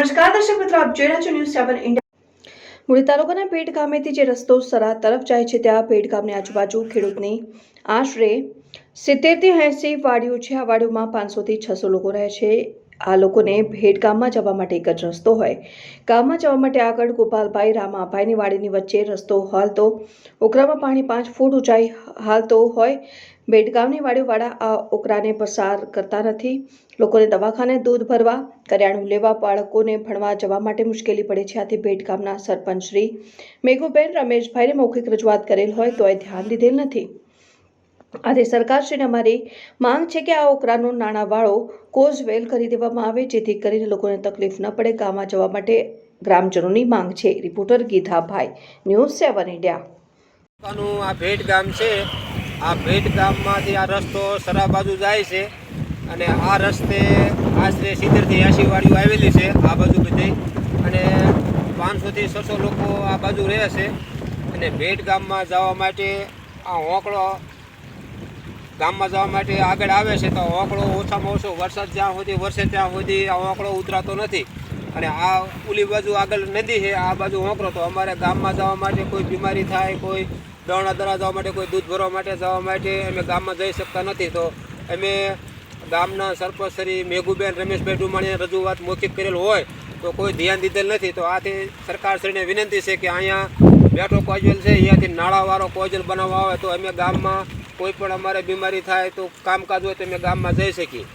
આપ જોઈ રહ્યા છો ન્યૂઝ સેવન ઇન્ડિયા મૂળી તાલુકાના પેટ ગામેથી જે રસ્તો સરા તરફ જાય છે, ત્યાં પેટ ગામની આજુબાજુ ખેડૂતની આશરે સિત્તેરથી એંસી વાડીઓ છે. આ વાડીઓમાં પાંચસોથી છસો લોકો રહે છે. આ લોકોને ભેટ ગામમાં જવા માટે એક જ રસ્તો હોય. ગામમાં જવા માટે આગળ ગોપાલભાઈ, રામાભાઈની વાડીની વચ્ચે રસ્તો હાલતો ઓકરામાં પાણી પાંચ ફૂટ ઊંચાઈ હાલતો હોય. ભેટ વાડીવાળા આ ઓકરાને પસાર કરતા નથી. લોકોને દવાખાને દૂધ ભરવા, કરિયાણું લેવા, બાળકોને ભણવા જવા માટે મુશ્કેલી પડે છે. આથી ભેટગામના સરપંચ શ્રી મેઘુબેન રમેશભાઈને મૌખિક રજૂઆત કરેલ હોય તોય ધ્યાન દીધેલ નથી. આજે સરકારશ્રીને અમારી માંગ છે કે આ ઓકરાનો નાણાંવાળો કોઝવેલ કરી દેવામાં આવે, જેથી કરીને લોકોને તકલીફ ન પડે. ગામમાં જવા માટે ગ્રામજનોની માંગ છે. Reporter Gidhabhai, news seven India. આ ભેટ ગામ છે. આ ભેટ ગામમાંથી આ રસ્તો સરા બાજુ જાય છે અને આ રસ્તે આશરે સિત્તેરથી એંશી વાડીઓ આવેલી છે આ બાજુ બધી. અને પાંચસોથી છસો લોકો આ બાજુ રહે છે. અને ભેટ ગામમાં જવા માટે આ હોંકળો ગામમાં જવા માટે આગળ આવે છે તો હોંકળો ઓછામાં ઓછો વરસાદ જ્યાં સુધી વરસે ત્યાં સુધી આ હોંકળો ઉતરાતો નથી. અને આ ઓલી બાજુ આગળ નદી છે, આ બાજુ હોંકળો તો અમારે ગામમાં જવા માટે કોઈ બીમારી થાય, કોઈ દોણા દરા જવા માટે, કોઈ દૂધ ભરવા માટે જવા માટે અમે ગામમાં જઈ શકતા નથી. તો અમે ગામના સરપંચ શ્રી મેઘુબેન, રમેશભાઈ ડુમાણીએ રજૂઆત મૌખિક કરેલ હોય તો કોઈ ધ્યાન દીધેલ નથી. તો આથી સરકારશ્રીને વિનંતી છે કે અહીંયા બેઠો કોજલ છે, અહીંયાથી નાળાવાળો કોજલ બનાવવા આવે તો અમે ગામમાં કોઈ પણ અમારે બીમારી થાય તો કામકાજ હોય તો અમે ગામમાં જઈ શકીએ.